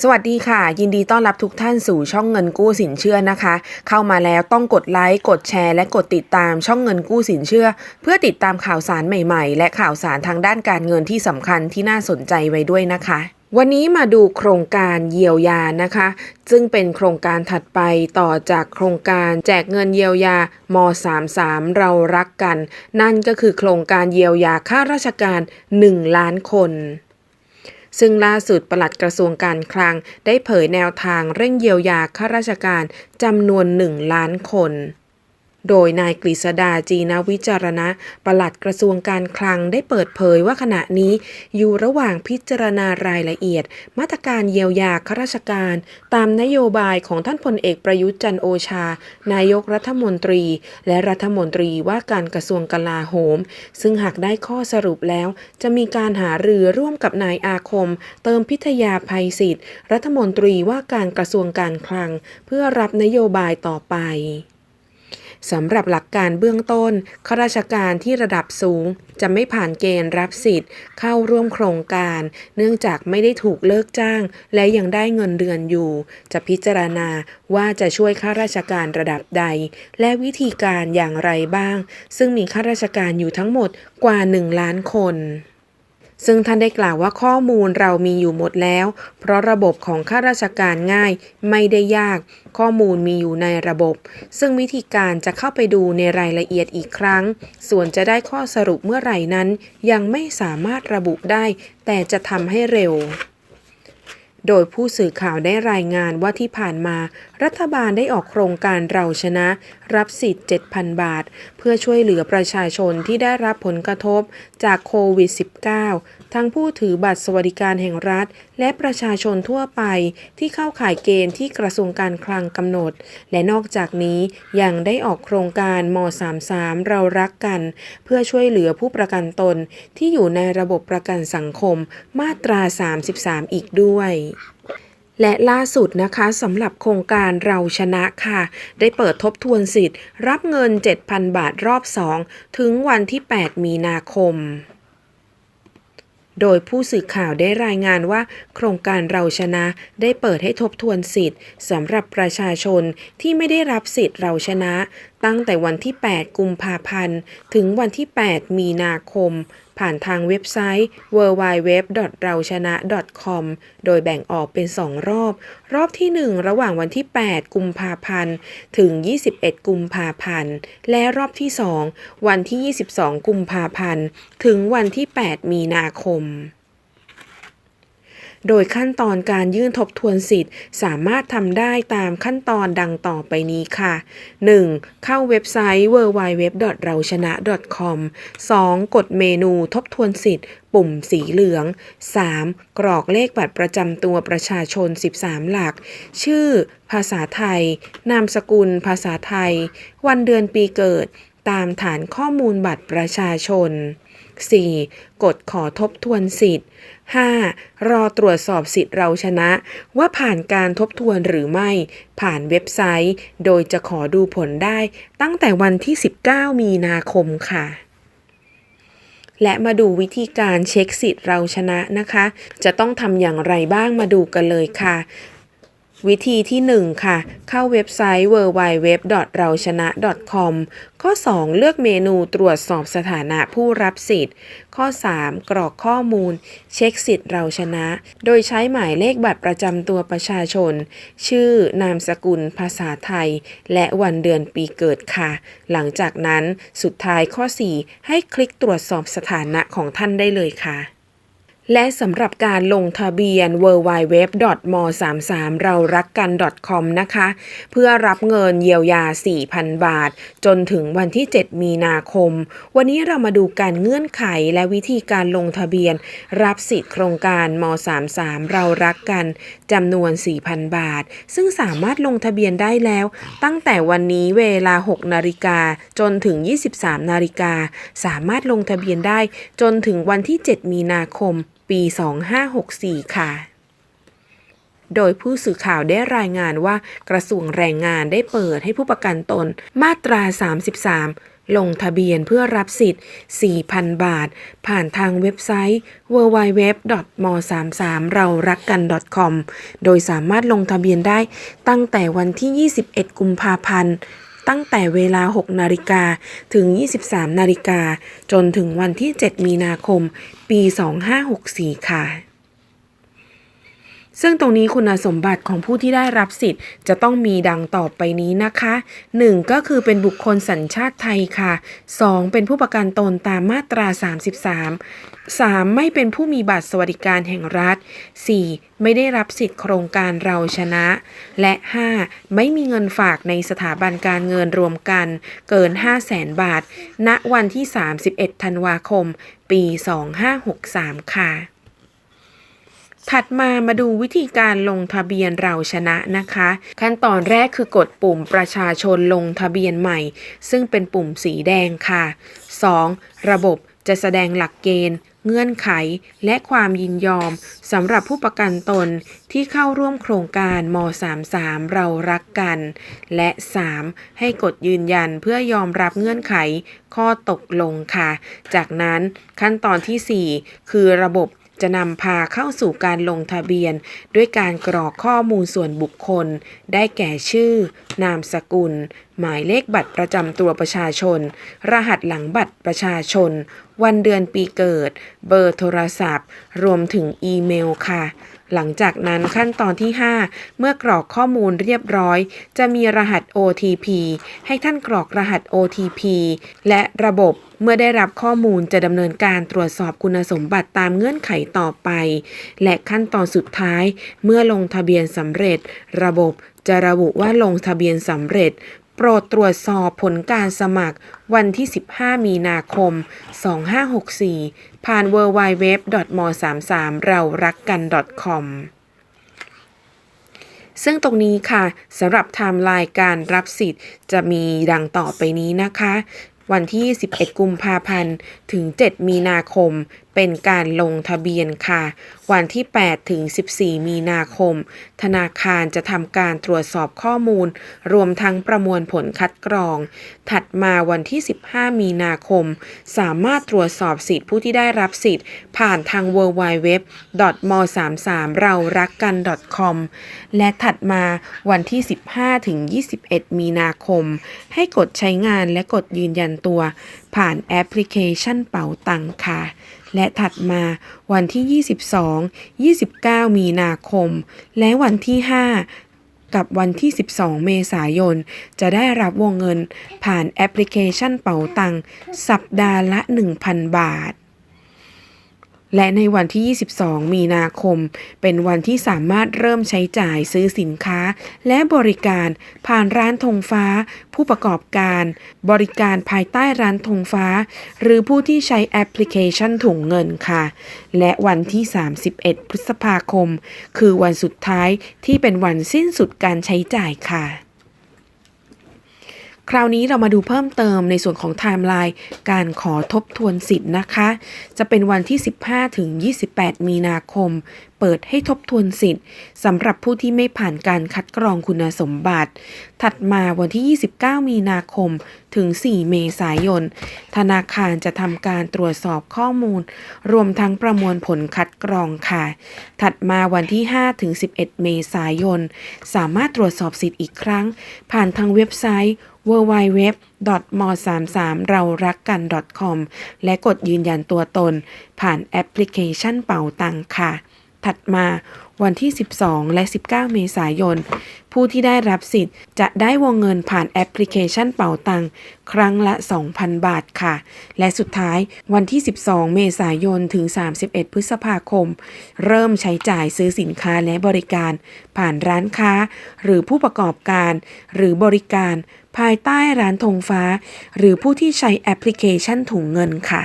สวัสดีค่ะ ยินดีต้อนรับทุกท่านสู่ช่องเงินกู้สินเชื่อนะคะ เข้ามาแล้วต้องกดไลค์กดแชร์และกดติดตามช่องเงินกู้สินเชื่อ เพื่อติดตามข่าวสารใหม่ๆ และข่าวสารทางด้านการเงินที่สำคัญที่น่าสนใจไว้ด้วยนะคะ วันนี้มาดูโครงการเยียวยานะคะ ซึ่งเป็นโครงการถัดไปต่อจากโครงการแจกเงินเยียวยาม33เรารักกัน นั่นก็คือโครงการเยียวยาค่าราชการ 1 ล้านคน ซึ่งล่าสุดปลัดกระทรวงการคลัง ได้เผยแนวทางเร่งเยียวยาข้าราชการจำนวน 1 ล้านคน โดยนายกฤษดาจีนวิจารณะ ปลัดกระทรวงการคลังได้เปิดเผยว่าขณะนี้อยู่ระหว่างพิจารณารายละเอียด มาตรการเยียวยาข้าราชการ ตามนโยบายของท่านพลเอกประยุทธ์จันโอชา นายกรัฐมนตรี และรัฐมนตรีว่าการกระทรวงกลาโหม ซึ่งหากได้ข้อสรุปแล้ว จะมีการหารือร่วมกับนายอาคม เติมพิทยาภัยศิษย์รัฐมนตรีว่าการกระทรวงการคลัง เพื่อรับนโยบายต่อไป สำหรับหลักการเบื้องต้นข้าราชการที่ระดับสูง จะไม่ผ่านเกณฑ์รับสิทธิ์ เข้าร่วมโครงการ เนื่องจากไม่ได้ถูกเลิกจ้าง และยังได้เงินเดือนอยู่ จะพิจารณาว่าจะช่วยข้าราชการระดับใด และวิธีการอย่างไรบ้าง ซึ่งมีข้าราชการอยู่ทั้งหมดกว่า 1 ล้านคน ซึ่งท่านได้กล่าวว่าข้อมูลเรามีอยู่หมดแล้ว เพราะระบบของข้าราชการง่ายไม่ได้ยาก ข้อมูลมีอยู่ในระบบ ซึ่งวิธีการจะเข้าไปดูในรายละเอียดอีกครั้ง ส่วนจะได้ข้อสรุปเมื่อไหร่นั้น ยังไม่สามารถระบุได้ แต่จะทำให้เร็ว โดยผู้สื่อข่าวได้รายงานว่าที่ผ่านมา รัฐบาลได้ออกโครงการเราชนะ รับสิทธิ์ 7,000 บาท เพื่อช่วยเหลือประชาชนที่ได้รับผลกระทบจากโควิด -19 ทั้งผู้ถือบัตรสวัสดิการแห่งรัฐ และประชาชนทั่วไปที่เข้าข่ายเกณฑ์ที่กระทรวงการคลังกำหนด และนอกจากนี้ยังได้ออกโครงการม 33 เรารักกัน เพื่อช่วยเหลือผู้ประกันตนที่อยู่ในระบบประกันสังคมมาตรา 33 อีกด้วยและล่าสุดนะคะสำหรับโครงการเราชนะค่ะ ได้เปิดทบทวนสิทธิ์ รับเงิน 7,000 บาทรอบ 2 ถึงวันที่ 8 มีนาคม โดยผู้สื่อข่าวได้รายงานว่า โครงการเราชนะได้เปิดให้ทบทวนสิทธิ์สำหรับประชาชนที่ไม่ได้รับสิทธิ์เราชนะ ตั้งแต่วันที่ 8 กุมภาพันธ์ ถึงวันที่ 8 มีนาคม ผ่านทางเว็บไซต์ www.rauchana.com โดยแบ่งออกเป็น 2 รอบ รอบที่ 1 ระหว่างวันที่ 8 กุมภาพันธ์ ถึง 21 กุมภาพันธ์ และรอบที่ 2 วันที่ 22 กุมภาพันธ์ ถึงวันที่ 8 มีนาคม โดยขั้นตอนการยื่นทบทวนสิทธิ์ สามารถทำได้ตามขั้นตอนดังต่อไปนี้ค่ะ 1. เข้าเว็บไซต์ www.rauchana.com 2. กดเมนูทบทวนสิทธิ์ ปุ่มสีเหลือง 3. กรอกเลขบัตรประจำตัวประชาชน 13 หลัก ชื่อ ภาษาไทย นามสกุล ภาษาไทย วันเดือนปีเกิด ตามฐานข้อมูลบัตรประชาชน 4. กดขอทบทวนสิทธิ์ 5. รอตรวจสอบสิทธิ์เราชนะ ว่าผ่านการทบทวนหรือไม่ ผ่านเว็บไซต์ โดยจะขอดูผลได้ตั้งแต่วันที่ 19 มีนาคมค่ะและมาดูวิธีการเช็คสิทธิ์เราชนะนะคะ จะต้องทำอย่างไรบ้างมาดูกันเลยค่ะ วิธีที่ 1 ค่ะ เข้าเว็บไซต์ www.rauchana.com ข้อ 2 เลือกเมนูตรวจสอบสถานะผู้รับสิทธิ์ ข้อ 3 กรอกข้อมูล เช็คสิทธิ์เราชนะ โดยใช้หมายเลขบัตรประจำตัวประชาชน ชื่อนามสกุล ภาษาไทย และวันเดือนปีเกิดค่ะ หลังจากนั้นสุดท้ายข้อ 4 ให้คลิกตรวจสอบสถานะของท่านได้เลยค่ะ และสำหรับการลงทะเบียน www.m33 เรารักกัน .com นะคะ เพื่อรับเงินเยียวยา 4,000 บาท จนถึงวันที่ 7 มีนาคม วันนี้เรามาดูการเงื่อนไขและวิธีการลงทะเบียน รับสิทธิ์โครงการม33เรารักกันจำนวน 4,000 บาท ซึ่งสามารถลงทะเบียนได้แล้ว ตั้งแต่วันนี้เวลา 6 นาฬิกาจนถึง 23 นาฬิกาสามารถลงทะเบียนได้จนถึงวันที่ 7 มีนาคม ปี 2564 ค่ะ โดยผู้สื่อข่าวได้รายงานว่ากระทรวงแรงงานได้เปิดให้ผู้ประกันตนมาตรา 33ลงทะเบียนเพื่อรับสิทธิ์ 4,000 บาท ผ่านทางเว็บไซต์ www.m33 เรารักกัน .com โดยสามารถลงทะเบียนได้ตั้งแต่วันที่ 21 กุมภาพันธ์ ตั้งแต่เวลา 6 นาฬิกาถึง 23 นาฬิกาจนถึงวันที่ 7 มีนาคม ปี 2564 ค่ะ ซึ่งตรงนี้คุณสมบัติของผู้ที่ได้รับสิทธิ์ จะต้องมีดังต่อไปนี้นะคะ 1. ก็คือเป็นบุคคลสัญชาติไทยค่ะ 2. เป็นผู้ประกันตนตามมาตรา 33 3. ไม่เป็นผู้มีบัตรสวัสดิการแห่งรัฐ 4. ไม่ได้รับสิทธิ์โครงการเราชนะ และ 5. ไม่มีเงินฝากในสถาบันการเงินรวมกัน เกิน 5 0 0แสนบาท ณวันที่ 31 ธันวาคม ปี 2563 ค่ะ ถัดมามาดูวิธีการลงทะเบียนเราชนะนะคะ ขั้นตอนแรกคือกดปุ่มประชาชนลงทะเบียนใหม่ ซึ่งเป็นปุ่มสีแดงค่ะ 2. ระบบจะแสดงหลักเกณฑ์ เงื่อนไข และความยินยอมสำหรับผู้ประกันตนที่เข้าร่วมโครงการม 33 เรารักกัน และ 3. ให้กดยืนยันเพื่อยอมรับเงื่อนไข ข้อตกลงค่ะ จากนั้นขั้นตอนทีสี่4 คือระบบ จะนำพาเข้าสู่การลงทะเบียน ด้วยการกรอกข้อมูลส่วนบุคคล ได้แก่ชื่อ นามสกุล หมายเลขบัตรประจำตัวประชาชน รหัสหลังบัตรประชาชน วันเดือนปีเกิด เบอร์โทรศัพท์ รวมถึงอีเมลค่ะ หลังจากนั้นขั้นตอนที่ 5 เมื่อกรอกข้อมูลเรียบร้อย จะมีรหัส OTP ให้ท่านกรอกรหัส OTP และระบบเมื่อได้รับข้อมูลจะดำเนินการตรวจสอบคุณสมบัติตามเงื่อนไขต่อไป และขั้นตอนสุดท้าย เมื่อลงทะเบียนสำเร็จ ระบบจะระบุว่าลงทะเบียนสำเร็จ โปรดตรวจสอบผลการสมัครวันที่ 15 มีนาคม 2564 ผ่าน www.m33 เรารักกัน .com ซึ่งตรงนี้ค่ะสำหรับไทม์ไลน์การรับสิทธิ์จะมีดังต่อไปนี้นะคะ วันที่ 11 กุมภาพันธ์ ถึง 7 มีนาคม เป็นการลงทะเบียนค่ะ วันที่ 8 ถึง 14 มีนาคม ธนาคารจะทำการตรวจสอบข้อมูล รวมทั้งประมวลผลคัดกรอง ถัดมาวันที่ 15 มีนาคม สามารถตรวจสอบสิทธิผู้ที่ได้รับสิทธิ์ ผ่านทาง www.m33 เรารักกัน .com และถัดมาวันที่ 15 ถึง 21 มีนาคม ให้กดใช้งานและกดยืนยันตัว ผ่านแอปพลิเคชันเป๋าตังค่ะ และถัดมาวันที่ 22 29 มีนาคม และวันที่ 5 กับวันที่ 12 เมษายน จะได้รับวงเงินผ่านแอปพลิเคชันเป๋าตังสัปดาห์ละ 1,000 บาท และในวันที่ 22 มีนาคม เป็นวันที่สามารถเริ่มใช้จ่ายซื้อสินค้า และบริการผ่านร้านธงฟ้า ผู้ประกอบการ บริการภายใต้ร้านธงฟ้า หรือผู้ที่ใช้แอปพลิเคชันถุงเงินค่ะ และวันที่ 31 พฤษภาคม คือวันสุดท้ายที่เป็นวันสิ้นสุดการใช้จ่ายค่ะ คราวนี้เรามาดูเพิ่มเติมในส่วนของไทม์ไลน์การขอทบทวนสิทธิ์นะคะ จะเป็นวันที่ 15 ถึง 28 มีนาคม เปิดให้ทบทวนสิทธิ์สำหรับผู้ที่ไม่ผ่านการคัดกรองคุณสมบัติ ถัดมาวันที่ 29 มีนาคมถึง 4 เมษายน ธนาคารจะทำการตรวจสอบข้อมูล รวมทั้งประมวลผลคัดกรองค่ะ ถัดมาวันที่ 5 ถึง 11 เมษายน สามารถตรวจสอบสิทธิ์อีกครั้ง ผ่านทางเว็บไซต์ www.m33 เรารักกัน .com และกดยืนยันตัวตน ผ่านแอปพลิเคชันเป่าตังค่ะ ถัดมาวันที่ 12 และ 19 เมษายน ผู้ที่ได้รับสิทธิ์จะได้วงเงินผ่านแอปพลิเคชันเป่าตังครั้งละ 2,000 บาทค่ะ และสุดท้ายวันที่ 12 เมษายน ถึง 31 พฤษภาคม เริ่มใช้จ่ายซื้อสินค้าและบริการ ผ่านร้านค้า หรือผู้ประกอบการ หรือบริการ ภายใต้ร้านธงฟ้า หรือผู้ที่ใช้แอปพลิเคชันถุงเงินค่ะ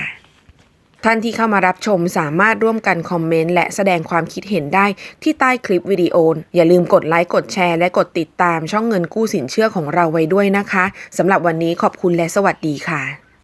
ท่านที่เข้ามารับชมสามารถร่วมกันคอมเมนต์และแสดงความคิดเห็นได้ที่ใต้คลิปวิดีโอ อย่าลืมกดไลค์กดแชร์และกดติดตามช่องเงินกู้สินเชื่อของเราไว้ด้วยนะคะสำหรับวันนี้ขอบคุณและสวัสดีค่ะ